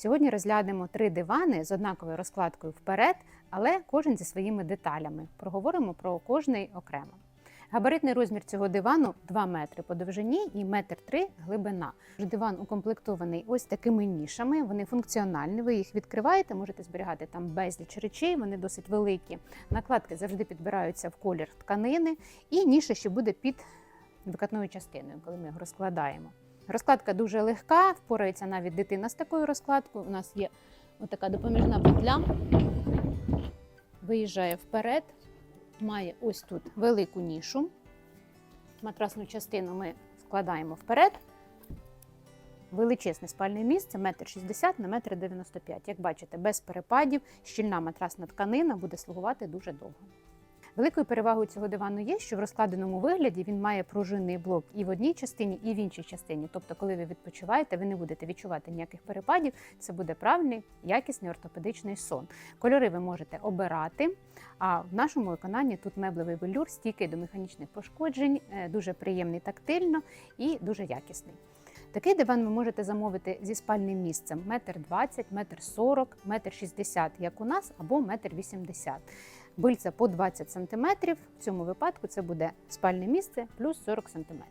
Сьогодні розглянемо три дивани з однаковою розкладкою вперед, але кожен зі своїми деталями. Проговоримо про кожний окремо. Габаритний розмір цього дивану 2 метри по довжині і метр 3 глибина. Диван укомплектований ось такими нішами. Вони функціональні. Ви їх відкриваєте, можете зберігати там безліч речей. Вони досить великі. Накладки завжди підбираються в колір тканини, і ніша ще буде під викатною частиною, коли ми його розкладаємо. Розкладка дуже легка, впорається навіть дитина з такою розкладкою. У нас є отака допоміжна петля, виїжджає вперед, має ось тут велику нішу. Матрасну частину ми складаємо вперед. Величезне спальне місце 1,60 на 1,95 м. Як бачите, без перепадів, щільна матрасна тканина буде слугувати дуже довго. Великою перевагою цього дивану є, що в розкладеному вигляді він має пружинний блок і в одній частині, і в іншій частині. Тобто, коли ви відпочиваєте, ви не будете відчувати ніяких перепадів. Це буде правильний, якісний ортопедичний сон. Кольори ви можете обирати. А в нашому виконанні тут меблевий велюр, стійкий до механічних пошкоджень, е, дуже приємний тактильно і дуже якісний. Такий диван ви можете замовити зі спальним місцем 1,20 м, 1,40 м, 1,60 м, як у нас, або 1,80 м. Бильця по 20 см. В цьому випадку це буде спальне місце плюс 40 см.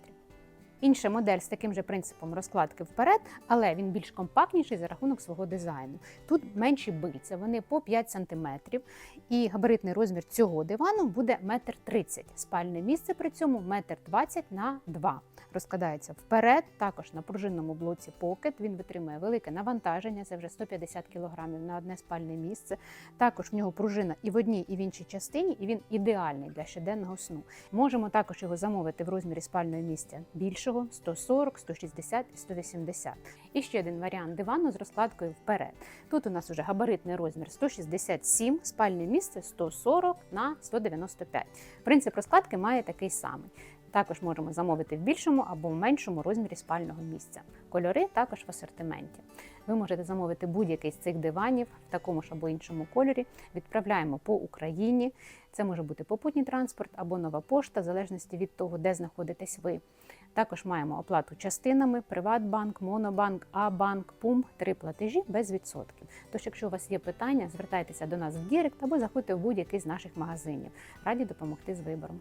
Інша модель з таким же принципом розкладки вперед, але він більш компактніший за рахунок свого дизайну. Тут менші бильця, вони по 5 см, і габаритний розмір цього дивану буде 1,30 м. Спальне місце при цьому 1,20 м на 2 м. Розкладається вперед, також на пружинному блоці покет. Він витримує велике навантаження, це вже 150 кг на одне спальне місце. Також в нього пружина і в одній, і в іншій частині, і він ідеальний для щоденного сну. Можемо також його замовити в розмірі спального місця більшого 140, 160 і 180. І ще один варіант дивану з розкладкою вперед. Тут у нас уже габаритний розмір 167, спальне місце 140 на 195. Принцип розкладки має такий самий. Також можемо замовити в більшому або в меншому розмірі спального місця. Кольори також в асортименті. Ви можете замовити будь-який з цих диванів в такому ж або іншому кольорі. Відправляємо по Україні. Це може бути попутній транспорт або нова пошта, в залежності від того, де знаходитесь ви. Також маємо оплату частинами: Приватбанк, Монобанк, А-банк, ПУМ, три платежі без відсотків. Тож, якщо у вас є питання, звертайтеся до нас в Дірект або заходьте в будь-який з наших магазинів. Раді допомогти з вибором.